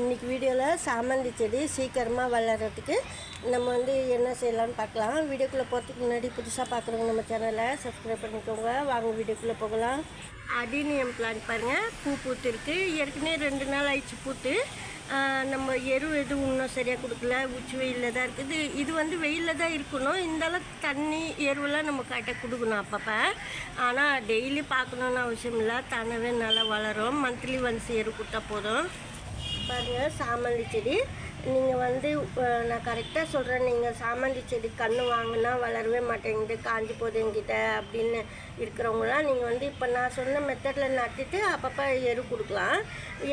இன்றைக்கி வீடியோவில் சாமந்தி செடி சீக்கிரமாக வளர்கிறதுக்கு நம்ம வந்து என்ன செய்யலாம்னு பார்க்கலாம். வீடியோக்குள்ளே போகிறதுக்கு முன்னாடி புதுசாக பார்க்குறவங்க நம்ம சேனலை சப்ஸ்கிரைப் பண்ணிக்கோங்க. வாங்க வீடியோக்குள்ளே போகலாம். அடினியம் பிளான்ட் பாருங்கள் பூ பூத்துருக்கு. ஏற்கனவே ரெண்டு நாள் ஆயிடுச்சு பூத்து. நம்ம எரு எதுவும் இன்னும் சரியாக கொடுக்கல. உச்சி வெயிலில் தான் இருக்குது. இது வந்து வெயிலில் தான் இருக்கணும். இருந்தாலும் தண்ணி எருவெல்லாம் நம்ம கரெக்டாக கொடுக்கணும் அப்பப்போ. ஆனால் டெய்லி பார்க்கணுன்னு அவசியம் இல்லை. தானாகவே நல்லா வளரும். மந்த்லி ஒன்ஸ் எரு கொடுத்தா போதும். பாருங்கள் சாமந்தி செடி. நீங்கள் வந்து நான் கரெக்டாக சொல்கிறேன் நீங்கள் சாமந்தி செடி கன்று வாங்கினா வளரவே மாட்டேங்குது காஞ்சி போகுது எங்கிட்ட அப்படின்னு இருக்கிறவங்களாம் நீங்கள் வந்து இப்போ நான் சொன்ன மெத்தடில் நட்டுட்டு அப்பப்போ எரு கொடுக்கலாம்.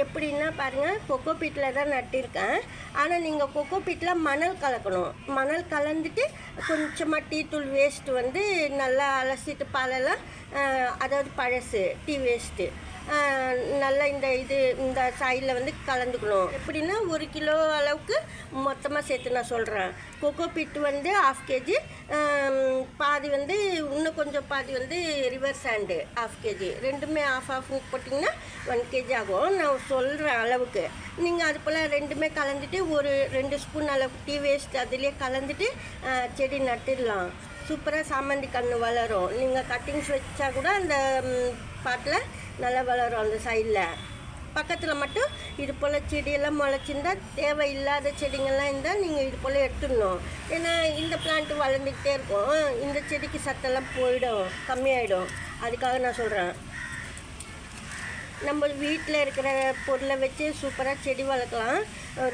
எப்படின்னா பாருங்கள் கொக்கோ பீட்டில் தான் நட்டிருக்கேன். ஆனால் நீங்கள் கொக்கோ பீட்டில் மணல் கலக்கணும். மணல் கலந்துட்டு கொஞ்சமாக டீ தூள் வேஸ்ட்டு வந்து நல்லா அலசிட்டு பாலெல்லாம் அதாவது பழசு டீ வேஸ்ட்டு நல்லா இந்த இது இந்த சைடில் வந்து கலந்துக்கணும். எப்படின்னா ஒரு கிலோ அளவுக்கு மொத்தமாக சேர்த்து நான் சொல்கிறேன் கொக்கோ பிட்டு வந்து ஆஃப் கேஜி பாதி வந்து இன்னும் கொஞ்சம் பாதி வந்து ரிவர் ஹேண்டு ஆஃப் கேஜி ரெண்டுமே ஆஃப் ஆஃப் போட்டிங்கன்னா ஒன் கேஜி ஆகும். நான் சொல்கிறேன் அளவுக்கு. நீங்கள் அது போல் ரெண்டுமே கலந்துட்டு ஒரு ரெண்டு ஸ்பூன் அளவுக்கு டீ வேஸ்ட் அதிலே கலந்துட்டு செடி நட்டுடலாம். சூப்பராக சாமந்தி கன்று வளரும். நீங்கள் கட்டிங்ஸ் வச்சா கூட அந்த பாட்டில் நல்லா வளரும் அந்த சைடில் பக்கத்தில் மட்டும் இது போல் செடியெல்லாம் முளைச்சிருந்தா தேவையில்லாத செடிங்கள்லாம் இருந்தால் நீங்கள் இது போல் எடுத்துடணும். ஏன்னா இந்த பிளான்ட்டு வளர்ந்துக்கிட்டே இருக்கும். இந்த செடிக்கு சத்தெல்லாம் போயிடும் கம்மியாயிடும். அதுக்காக நான் சொல்கிறேன் நம்ம வீட்டில் இருக்கிற பொருளை வச்சு சூப்பராக செடி வளர்க்கலாம்.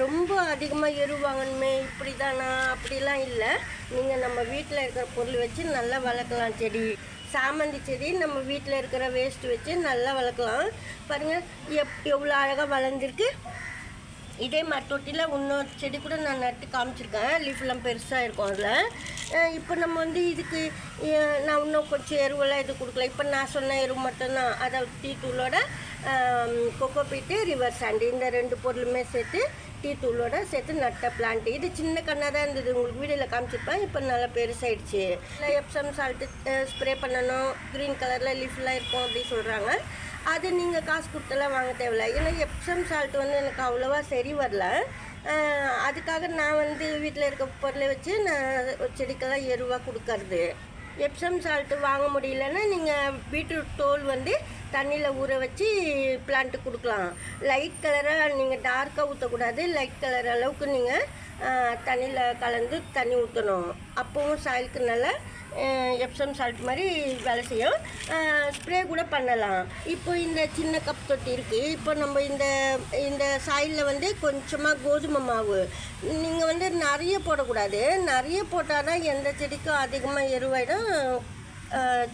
ரொம்ப அதிகமாக எரு வாங்கணுமே இப்படி தானா அப்படிலாம் இல்லை. நீங்கள் நம்ம வீட்டில் இருக்கிற பொருள் வச்சு நல்லா வளர்க்கலாம் செடி. சாமந்தி செடி நம்ம வீட்டில் இருக்கிற வேஸ்ட் வச்சு நல்லா வளர்க்கலாம். பாருங்கள் எப் எவ்வளோ அழகாக வளர்ந்துருக்கு. இதே மாதிரி தொட்டியில் இன்னொரு செடி கூட நான் நட்டு காமிச்சிருக்கேன். லீஃப்லாம் பெருசாக இருக்கும் அதில். இப்போ நம்ம வந்து இதுக்கு நான் இன்னும் கொஞ்சம் எருவெல்லாம் இது கொடுக்கல. இப்போ நான் சொன்ன எருவு மட்டும்தான். அதாவது டீ தூளோட கொக்கோ பீட்டு ரிவர் சாண்டு இந்த ரெண்டு பொருளுமே சேர்த்து டீ தூளோட சேர்த்து நட்ட பிளான்ட் இது சின்ன கண்ணாக தான் இருந்தது. உங்களுக்கு வீடியோவில் காமிச்சிருப்பேன். இப்போ நல்லா பெருசாகிடுச்சு எப்சம் சால்ட்டு ஸ்ப்ரே பண்ணணும். க்ரீன் கலரில் லீஃப்லாம் இருக்கும் அப்படின்னு சொல்கிறாங்க அது நீங்கள் காசு கொடுத்தெல்லாம் வாங்க தேவையில்ல. ஏன்னா எப்சம் சால்ட் வந்து எனக்கு அவ்வளோவா சரி வரல. அதுக்காக நான் வந்து வீட்டில் இருக்க பொருளை வச்சு நான் செடிக்கெல்லாம் எருவாக கொடுக்கறது. எப்சம் சால்ட்டு வாங்க முடியலன்னா நீங்கள் பீட்ரூட் தோல் வந்து தண்ணியில் ஊற வச்சு பிளான்ட்டு கொடுக்கலாம். லைட் கலராக நீங்கள் டார்க்காக ஊற்றக்கூடாது லைட் கலர் அளவுக்கு நீங்கள் தண்ணியில் கலந்து தண்ணி ஊற்றணும் அப்போவும் சாயலுக்கு நல்லா எப்சம் சால்ட் மாதிரி வேலை செய்யும். ஸ்ப்ரே கூட பண்ணலாம். இப்போ இந்த சின்ன கப் தொட்டி இருக்குது இப்போ நம்ம இந்த இந்த சாயிலில் வந்து கொஞ்சமாக கோதுமை மாவு. நீங்கள் வந்து நிறைய போடக்கூடாது. நிறைய போட்டால் தான் எந்த செடிக்கும் அதிகமாக எருவாயிடும்.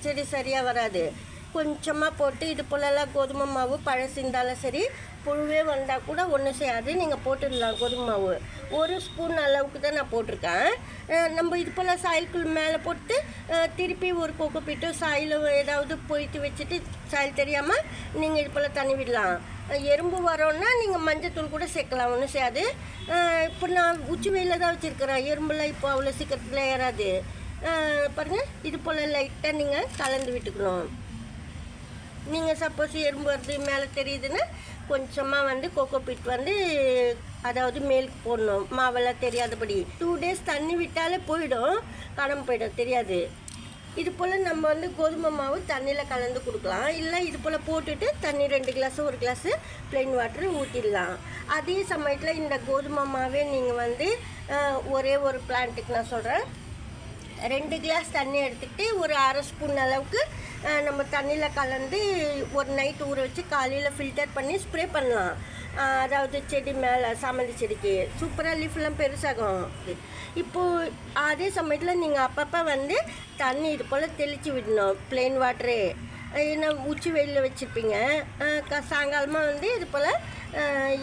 செடி சரியாக வராது. கொஞ்சமாக போட்டு இது போலலாம் கோதுமை மாவு பழசு இருந்தாலும் சரி புழுவே வந்தால் கூட ஒன்றும் செய்யாது. நீங்கள் போட்டுடலாம் கோதுமை மாவு. ஒரு ஸ்பூன் அளவுக்கு தான் நான் போட்டிருக்கேன். நம்ம இது போல் சாயலுக்குள் மேலே போட்டு திருப்பி ஒரு கொக்கு பிட்டு சாயில் ஏதாவது பொய்த்து வச்சுட்டு சாயல் தெரியாமல் நீங்கள் இது போல் தண்ணி விடலாம். எறும்பு வரோன்னா நீங்கள் மஞ்சத்தூள் கூட சேர்க்கலாம் ஒன்றும் செய்யாது. இப்போ நான் உச்சி வெயிலில் தான் வச்சுருக்கிறேன். எறும்புலாம் இப்போ அவ்வளோ சீக்கிரத்தில் ஏறாது. பாருங்கள் இது போல் லைட்டாக நீங்கள் கலந்து விட்டுக்கணும். நீங்கள் சப்போஸ் எறும்பு வருது மேலே தெரியுதுன்னா கொஞ்சமாக வந்து கோகோ பிட் வந்து அதாவது மேலுக்கு போடணும். மாவெல்லாம் தெரியாதபடி. டூ டேஸ் தண்ணி விட்டாலே போயிடும். கடம்பு போயிடும். தெரியாது. இது போல் நம்ம வந்து கோதுமை மாவு தண்ணியில் கலந்து கொடுக்கலாம். இல்லை இது போல் போட்டுட்டு தண்ணி ரெண்டு கிளாஸு ஒரு கிளாஸு ப்ளைன் வாட்டர் ஊற்றிடலாம் அதே சமயத்தில் இந்த கோதுமை மாவே நீங்கள் வந்து ஒரே ஒரு பிளான்ட்டுக்கு நான் சொல்கிறேன் ரெண்டு கிளாஸ் தண்ணி எடுத்துக்கிட்டு ஒரு அரை ஸ்பூன் அளவுக்கு நம்ம தண்ணியில் கலந்து ஒரு நைட் ஊற வச்சு காலையில் ஃபில்டர் பண்ணி ஸ்ப்ரே பண்ணலாம். அதாவது செடி மேலே சாமந்தி செடிக்கு. சூப்பராக லீஃப்லாம் பெருசாகும். இப்போது அதே சமயத்தில் நீங்கள் அப்பப்போ வந்து தண்ணி இது போல் தெளித்து விடணும். பிளெயின் வாட்டரு ஏன்னா உச்சி வெயிலில் வச்சுருப்பீங்க. சாயங்காலமாக வந்து இது போல்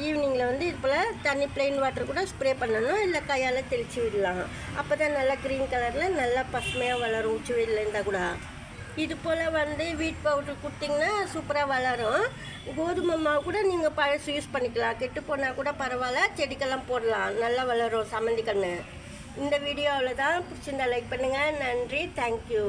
ஈவினிங்கில் வந்து இது போல் தண்ணி பிளெயின் வாட்டர் கூட ஸ்ப்ரே பண்ணணும். இல்லை கையால் தெளித்து விடலாம். அப்போ தான் நல்லா க்ரீன் கலரில் நல்லா பசுமையாக வளரும். உச்சி வெயிலில் இருந்தால் கூட. இது போல் வந்து வீட் பவுடர் கொடுத்தீங்கன்னா சூப்பராக வளரும். கோதுமை மாவு கூட நீங்கள் பழசு யூஸ் பண்ணிக்கலாம். கெட்டு போனால் கூட பரவாயில்ல. செடிக்கெல்லாம் போடலாம். நல்லா வளரும் சம்மந்தி கன்று இந்த வீடியோ அவ்வளோதான் பிடிச்சிருந்தா லைக் பண்ணுங்கள் நன்றி. தேங்க்யூ